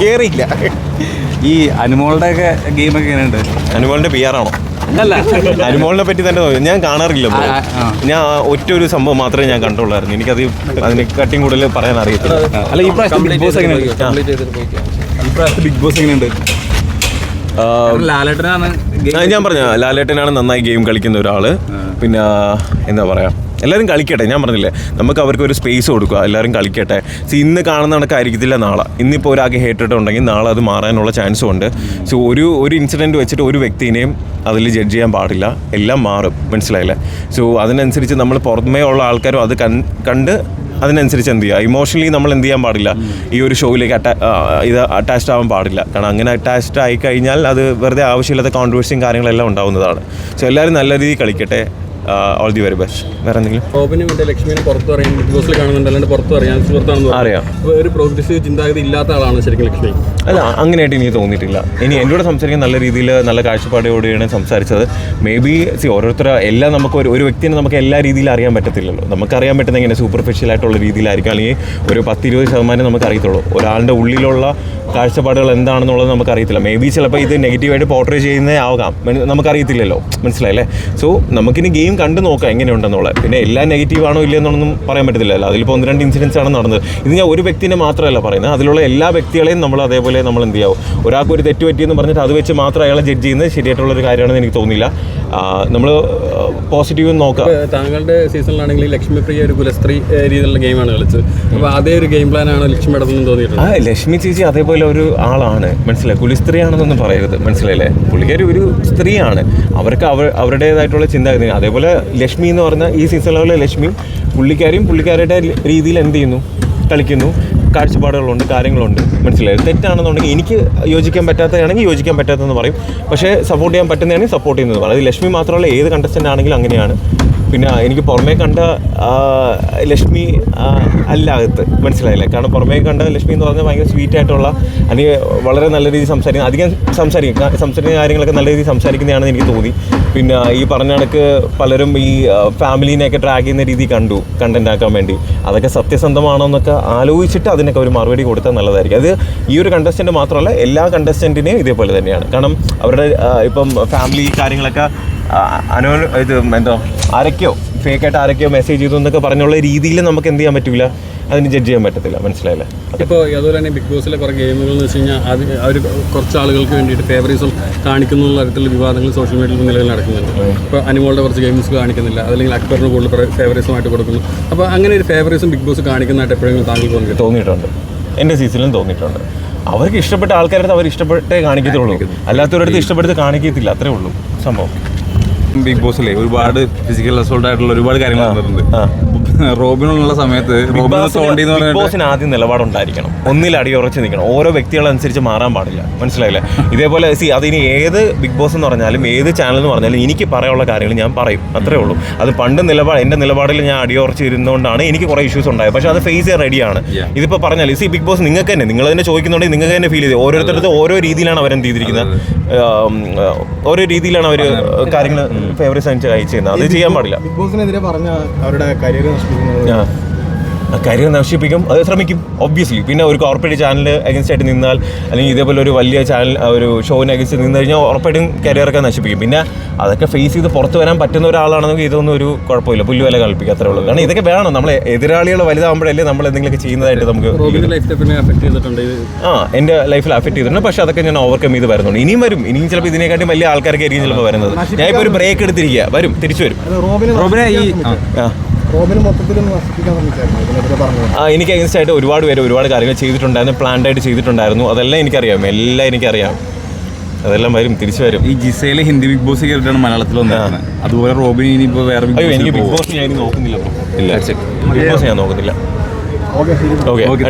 കേറിയില്ല. ഈ അനുമോളുടെ ഒക്കെ ഗെയിമൊക്കെ എങ്ങനെയുണ്ട്? അനുമോളിന്റെ പി ആർ ആണോ? അല്ല അനുമോളിനെ പറ്റി തന്നെ തോന്നി ഞാൻ കാണാറില്ല ആ. ഞാൻ ഒറ്റ ഒരു സംഭവം മാത്രമേ ഞാൻ കണ്ടുള്ളായിരുന്നു. എനിക്കത് അതിനെ കട്ടിങ് കൂടുതൽ പറയാൻ അറിയത്തില്ല. അല്ല ഈ പ്രാവശ്യം ബിഗ് ബോസ് എങ്ങനെയുണ്ട്? ഈ ബിഗ് ബോസ് എങ്ങനെയുണ്ട്? ആ, ലാലേട്ടനാണ് ആ, ഞാൻ പറഞ്ഞ ലാലേട്ടനാണ് നന്നായി ഗെയിം കളിക്കുന്ന ഒരാൾ. പിന്നെ എന്താ പറയാ? എല്ലാവരും കളിക്കട്ടെ ഞാൻ പറഞ്ഞില്ലേ? നമുക്ക് അവർക്ക് ഒരു സ്പേസ് കൊടുക്കുക എല്ലാവരും കളിക്കട്ടെ. സോ ഇന്ന് കാണുന്ന കണക്കായിരിക്കത്തില്ല നാളെ. ഇന്നിപ്പോൾ ഒരാൾക്ക് ഹേറ്റഡ് ഉണ്ടെങ്കിൽ നാളെ അത് മാറാനുള്ള ചാൻസും ഉണ്ട്. സോ ഒരു ഒരു ഇൻസിഡന്റ് വെച്ചിട്ട് ഒരു വ്യക്തിനെയും അതിൽ ജഡ്ജ് ചെയ്യാൻ പാടില്ല. എല്ലാം മാറും. മനസ്സിലായില്ലേ? സോ അതിനനുസരിച്ച് നമ്മൾ പുറമേ ഉള്ള ആൾക്കാരും അത് കണ്ട് അതിനനുസരിച്ച് എന്ത് ചെയ്യുക? ഇമോഷണലി നമ്മൾ എന്ത് ചെയ്യാൻ പാടില്ല? ഈ ഒരു ഷോയിലേക്ക് അറ്റാ ഇത് അറ്റാച്ച്ഡ് ആവാൻ പാടില്ല. കാരണം അങ്ങനെ അറ്റാച്ച്ഡ് ആയി കഴിഞ്ഞാൽ അത് വെറുതെ ആവശ്യമില്ലാത്ത കോൺട്രവേഴ്സിയും കാര്യങ്ങളെല്ലാം ഉണ്ടാവുന്നതാണ്. സോ എല്ലാവരും നല്ല രീതിയിൽ കളിക്കട്ടെ. ഓൾ ദി വെരി ബെസ്റ്റ് വേറെ എന്തെങ്കിലും റോബിനും മറ്റേ ലക്ഷ്മിനെ പുറത്തു അറിയാൻ ബിഗ് ബോസിൽ കാണുന്നുണ്ട്. അല്ലാണ്ട് പുറത്തു അറിയാൻ സുഹൃത്താണെന്ന്. അറിയാം. ഒരു പ്രോഗ്രസീവ് ചിന്താഗതി ഇല്ലാത്ത ആളാണ് ശരിക്കും ലക്ഷ്മി. അല്ല അങ്ങനെയായിട്ട് എനിക്ക് തോന്നിയിട്ടില്ല. ഇനി എന്റെ കൂടെ സംസാരിക്കാൻ നല്ല രീതിയിൽ നല്ല കാഴ്ചപ്പാടോടെയാണ് സംസാരിച്ചത്. മേ ബി സി ഓരോരുത്തർ എല്ലാം നമുക്ക് ഒരു ഒരു വ്യക്തിനെ നമുക്ക് എല്ലാ രീതിയിലും അറിയാൻ പറ്റത്തില്ലല്ലോ. നമുക്കറിയാൻ പറ്റുന്ന എങ്ങനെ സൂപ്പർഫിഷ്യൽ ആയിട്ടുള്ള രീതിയിലായിരിക്കും. അല്ലെങ്കിൽ ഒരു പത്തിരുപത് ശതമാനം നമുക്ക് അറിയത്തുള്ളൂ ഒരാളുടെ ഉള്ളിലുള്ള കാഴ്ചപ്പാടുകൾ എന്താണെന്നുള്ളത് നമുക്കറിയത്തില്ല. മേ ബി ചിലപ്പോൾ ഇത് നെഗറ്റീവായിട്ട് പോർട്രേ ചെയ്യുന്നേ ആകാം. നമുക്കറിയത്തില്ലല്ലോ. മനസ്സിലായില്ലേ സോ നമുക്കിനി ഗെയിം കണ്ടു നോക്കാം എങ്ങനെയുണ്ടെന്നുള്ളത്. പിന്നെ എല്ലാം നെഗറ്റീവാണോ ഇല്ലയെന്നൊന്നും പറയാൻ പറ്റത്തില്ലല്ലോ. അതിലിപ്പോൾ ഒന്ന് രണ്ട് ഇൻസിഡൻസ് ആണ് നടന്നത്. ഇത് ഞാൻ ഒരു വ്യക്തിനെ മാത്രമല്ല പറയുന്നത്. അതിലുള്ള എല്ലാ വ്യക്തികളെയും നമ്മൾ അതേപോലെ നമ്മൾ എന്ത് ചെയ്യാവും? ഒരാൾക്ക് ഒരു തെറ്റ് പറ്റിയെന്ന് പറഞ്ഞിട്ട് അത് വെച്ച് മാത്രം അയാളെ ജഡ്ജ് ചെയ്യുന്നത് ശരിയായിട്ടുള്ള ഒരു കാര്യമാണെന്ന് എനിക്ക് തോന്നിയില്ല. നമ്മൾ പോസിറ്റീവ് നോക്കാം. താങ്കളുടെ സീസണിലാണെങ്കിൽ ലക്ഷ്മിപ്രിയ ഒരു കുലസ്ത്രീ രീതിയിലുള്ള ഗെയിമാണ് കളിച്ചത്. അപ്പോൾ അതേ ഒരു ഗെയിം പ്ലാനാണ് ലക്ഷ്മിയുടെ തോന്നിയിട്ടുള്ളത്. ലക്ഷ്മി ചേച്ചി അതേപോലെ ഒരു ആളാണ്. മനസ്സിലായി? കുലിസ്ത്രീയാണെന്നൊന്നും പറയരുത്. മനസ്സിലായില്ലേ? പുള്ളിക്കാരി ഒരു സ്ത്രീയാണ്. അവർക്ക് അവർ അവരുടേതായിട്ടുള്ള ചിന്താഗതി അതേപോലെ ലക്ഷ്മി എന്ന് പറഞ്ഞ ഈ സീസണിലെ ലക്ഷ്മി പുള്ളിക്കാരിയും പുള്ളിക്കാരുടെ രീതിയിൽ എന്ത് ചെയ്യുന്നു? കളിക്കുന്നു. കാഴ്ചപ്പാടുകളുണ്ട് കാര്യങ്ങളുണ്ട്. മനസ്സിലായി? തെറ്റാണെന്നുണ്ടെങ്കിൽ എനിക്ക് യോജിക്കാൻ പറ്റാത്തതാണെങ്കിൽ യോജിക്കാൻ പറ്റാത്തതെന്ന് പറയും. പക്ഷേ സപ്പോർട്ട് ചെയ്യാൻ പറ്റുന്നതാണെങ്കിൽ സപ്പോർട്ട് ചെയ്യുന്നത് പറയും. അത് ലക്ഷ്മി മാത്രമല്ല ഏത് കണ്ടസ്റ്റന്റ് ആണെങ്കിലും അങ്ങനെയാണ്. പിന്നെ എനിക്ക് പുറമേ കണ്ട ലക്ഷ്മി അല്ല അകത്ത് മനസ്സിലായില്ല. കാരണം പുറമേ കണ്ട ലക്ഷ്മി എന്ന് പറഞ്ഞാൽ ഭയങ്കര സ്വീറ്റ് ആയിട്ടുള്ള അല്ലെങ്കിൽ വളരെ നല്ല രീതിയിൽ സംസാരിക്കുന്ന അധികം സംസാരിക്കും. സംസാരിക്കുന്ന കാര്യങ്ങളൊക്കെ നല്ല രീതിയിൽ സംസാരിക്കുന്നതാണെന്ന് എനിക്ക് തോന്നി. പിന്നെ ഈ പറഞ്ഞ കണക്ക് പലരും ഈ ഫാമിലീനെയൊക്കെ ട്രാക്ക് ചെയ്യുന്ന രീതി കണ്ടു കണ്ടന്റ് ആക്കാൻ വേണ്ടി. അതൊക്കെ സത്യസന്ധമാണോ എന്നൊക്കെ ആലോചിച്ചിട്ട് അതിനൊക്കെ ഒരു മറുപടി കൊടുത്താൽ നല്ലതായിരിക്കും. അത് ഈ ഒരു കണ്ടസ്റ്റന്റ് മാത്രമല്ല എല്ലാ കണ്ടസ്റ്റന്റിനെയും ഇതേപോലെ തന്നെയാണ്. കാരണം അവരുടെ ഇപ്പം ഫാമിലി കാര്യങ്ങളൊക്കെ അനു ഇത് എന്തോ ആരൊക്കെയോ ഫേക്കായിട്ട് ആരൊക്കെയോ മെസ്സേജ് ചെയ്തു എന്നൊക്കെ പറഞ്ഞുള്ള രീതിയിൽ നമുക്ക് എന്ത് ചെയ്യാൻ പറ്റില്ല അതിന് ജഡ്ജ് ചെയ്യാൻ പറ്റത്തില്ല മനസ്സിലായില്ലേ? ഇപ്പോൾ അതുപോലെ തന്നെ ബിഗ് ബോസിലെ കുറേ ഗെയിമുകൾ എന്ന് വെച്ച് കഴിഞ്ഞാൽ അത് അവർ കുറച്ച് ആളുകൾക്ക് വേണ്ടിയിട്ട് ഫേവറീസും കാണിക്കുന്ന തരത്തിൽ തരത്തിലുള്ള വിവാദങ്ങൾ സോഷ്യൽ മീഡിയയിൽ നിലവിൽ നടക്കുന്നുണ്ട്. ഇപ്പോൾ അനിമോളുടെ കുറച്ച് ഗെയിംസ് കാണിക്കുന്നില്ല. അല്ലെങ്കിൽ അക്ബറിന് കൂടുതൽ ഫേവറിസമായിട്ട് കൊടുക്കുന്നു. അപ്പോൾ അങ്ങനെ ഒരു ഫേവറിസം ബിഗ് ബോസ് കാണിക്കുന്നതായിട്ട് എപ്പോഴെങ്കിലും താങ്കൾ തോന്നി തോന്നിയിട്ടുണ്ട്. എന്റെ സീസണിലും തോന്നിയിട്ടുണ്ട്. അവർക്ക് ഇഷ്ടപ്പെട്ട ആൾക്കാരുടെ അവർ ഇഷ്ടപ്പെട്ടേ കാണിക്കത്തുള്ളൂ. അല്ലാത്തവരടുത്ത് ഇഷ്ടപ്പെടുത്ത് കാണിക്കത്തില്ല. അത്രേ ഉള്ളൂ സംഭവം. ബിഗ് ബോസിലെ ഒരുപാട് ഫിസിക്കൽ അസോൾട്ട് ആയിട്ടുള്ള ഒരുപാട് കാര്യങ്ങൾ നടന്നിട്ടുണ്ട്. റോബിനുള്ള സമയത്ത് റോബിന് തോണ്ടി എന്ന് ബിഗ് ബോസിന് ആദ്യം നിലപാടുണ്ടായിരിക്കണം. ഒന്നിൽ അടിയുറച്ച് നിൽക്കണം. ഓരോ വ്യക്തികളനുസരിച്ച് മാറാൻ പാടില്ല. മനസ്സിലായില്ലേ? ഇതേപോലെ സി അതിനി ഏത് ബിഗ് ബോസ് എന്ന് പറഞ്ഞാലും ഏത് ചാനൽ എന്ന് പറഞ്ഞാലും എനിക്ക് പറയാനുള്ള കാര്യങ്ങൾ ഞാൻ പറയും. അത്രേ ഉള്ളൂ. അത് പണ്ട് നിലപാട് എന്റെ നിലപാടിൽ ഞാൻ അടിയുറച്ച് ഇരുന്നുകൊണ്ടാണ് എനിക്ക് കുറേ ഇഷ്യൂസ് ഉണ്ടായത്. പക്ഷെ അത് ഫേസ് ചെയ്യാൻ റെഡിയാണ് ഇതിപ്പോ ഇതിപ്പോൾ പറഞ്ഞാൽ സി ബിഗ് ബോസ് നിങ്ങൾക്ക് തന്നെ നിങ്ങൾ തന്നെ ചോദിക്കുന്നുണ്ടെങ്കിൽ നിങ്ങൾക്ക് തന്നെ ഫീൽ ചെയ്ത് ഓരോരുത്തരുടെ ഓരോ രീതിയിലാണ് അവരെന്ത് ചെയ്തിരിക്കുന്നത് ഓരോ രീതിയിലാണ് അവർ കാര്യങ്ങൾ ഫേവറേറ്റ് സയൻസ് അയച്ചു അത് ചെയ്യാൻ പാടില്ല. ബിഗ് ബോസിനെതിരെ പറഞ്ഞ അവരുടെ കരിയർ കരിയർ നശിപ്പിക്കും. അത് ശ്രമിക്കും ഒബ്വിയസ്ലി പിന്നെ ഒരു കോർപ്പറേറ്റ് ചാനൽ അഗൻസ്റ്റ് ആയിട്ട് നിന്നാൽ അല്ലെങ്കിൽ ഇതേപോലെ ഒരു വലിയ ചാനൽ ഒരു ഷോവിന് അഗൻസ്റ്റ് നിന്ന് കഴിഞ്ഞാൽ ഉറപ്പായിട്ടും കരിയറൊക്കെ നശിപ്പിക്കും. പിന്നെ അതൊക്കെ ഫേസ് ചെയ്ത് പുറത്ത് വരാൻ പറ്റുന്ന ഒരാളാണെങ്കിൽ ഇതൊന്നും ഒരു കുഴപ്പമില്ല. പുല്ല് വില കളിപ്പിക്കുക അത്രേ ഉള്ളൂ. കാരണം ഇതൊക്കെ വേണം. നമ്മൾ എതിരാളികൾ വലുതാകുമ്പോഴല്ലേ നമ്മൾ എന്തെങ്കിലുമൊക്കെ ചെയ്യുന്നതായിട്ട് നമുക്ക് അഫക്ട് ആ എന്റെ ലൈഫിൽ അഫക്റ്റ് ചെയ്തിട്ടുണ്ട്. പക്ഷേ അതൊക്കെ ഞാൻ ഓവർകം ചെയ്ത് വരുന്നുണ്ട്. ഇനിയും വരും. ഇനിയും ചിലപ്പോൾ ഇതിനെക്കാട്ടി വലിയ ആൾക്കാരൊക്കെ ആയിരിക്കും ചിലപ്പോൾ വരുന്നത്. ഞാൻ ഇപ്പോൾ ഒരു ബ്രേക്ക് എടുത്തിരിക്കുക വരും തിരിച്ചു വരും. റോബിന് ഈ. ആ എനിക്ക് അഗൻസ്റ്റ് ആയിട്ട് ഒരുപാട് പേര് ഒരുപാട് കാര്യങ്ങൾ ചെയ്തിട്ടുണ്ടായിരുന്നു. പ്ലാൻഡ് ആയിട്ട് ചെയ്തിട്ടുണ്ടായിരുന്നു. അതെല്ലാം എനിക്കറിയാം. എല്ലാം എനിക്കറിയാം. അതെല്ലാം വരും തിരിച്ചു വരും. ഈ ജിസയിലെ ഹിന്ദി ബിഗ് ബോസ് കേട്ടിട്ടാണ് മലയാളത്തിൽ വന്നത്. അതുപോലെ റോബിന് ഇനിയിപ്പോ വേറെ ബിഗ് അയ്യോ എനിക്ക് ബിഗ് ബോസ് ഞാൻ നോക്കുന്നില്ല. ഇല്ല. ബിഗ് ബോസ് ഞാൻ നോക്കുന്നില്ല. ഓക്കെ